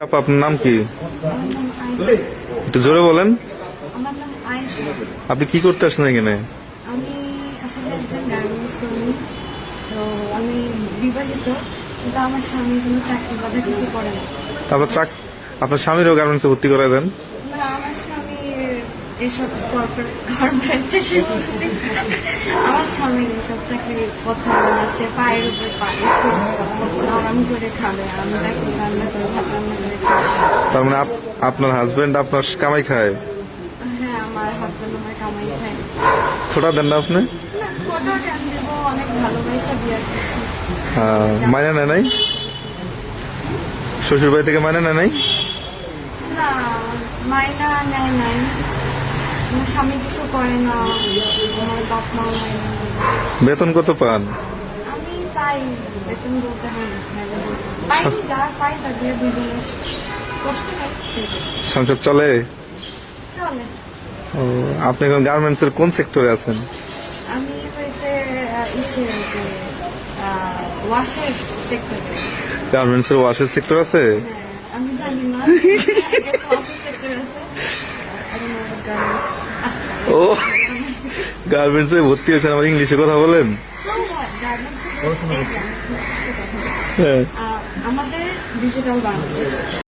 আপা আপনার নাম কি? একটু জোরে বলেন। আপনি কি করতে আসছেন এখানে? আমি আসলে একজন গার্মেন্টস কর্মী। তো আমি বিবাহিত কিন্তু আমার স্বামী কোনো চাকরি বাধা কিছু করে না। তারপর চাক আপনার স্বামীরও গার্মেন্টসে ভর্তি করে দেন? না আমার স্বামী এসব কর্পোরেট কর্পোরেট চাকরি এসব চাকরি পছন্দ না সে পায়ের উপর পায়ে আরাম করে খাবে। আমি তাকে রান্না করে ভাত রান্না করে তার মানে আপ- আপনার হাজবেন্ড আপনার কামাই খায়? হ্যাঁ আমার হাজব্যান্ড আমার কামাই খায়। খোটা দেন না আপনি? ফটো কেন দেবো? অনেক ভালোবাসা বিয়ে মাইনে নেয় নাই? শ্বশুর বাড়ি থেকে মাইনে নেয় নাই? না মাইনা নেয় নাই। আমার স্বামী কিছু করে না আমার বাপ মাও মাইনা বেতন কত পান? আমি পাই বেতন বলতে হয় পাই যা পাই তা দিয়ে দুজনে কষ্ট হয় সংসার চলে? চলে। ও, আপনি এখন গার্মেন্টস এর কোন সেক্টরে আছেন? আমি হয়েছে ইসে যে ওয়াশের সেক্টরে। গার্মেন্টস এর ওয়াশের সেক্টর আছে? হ্যাঁ আমি জানি না। ও গার্মেন্টস এ ভর্তি হয়েছেন আমার ইংলিশে কথা বলেন। হ্যাঁ। আমাদের ডিজিটাল বাংলাদেশ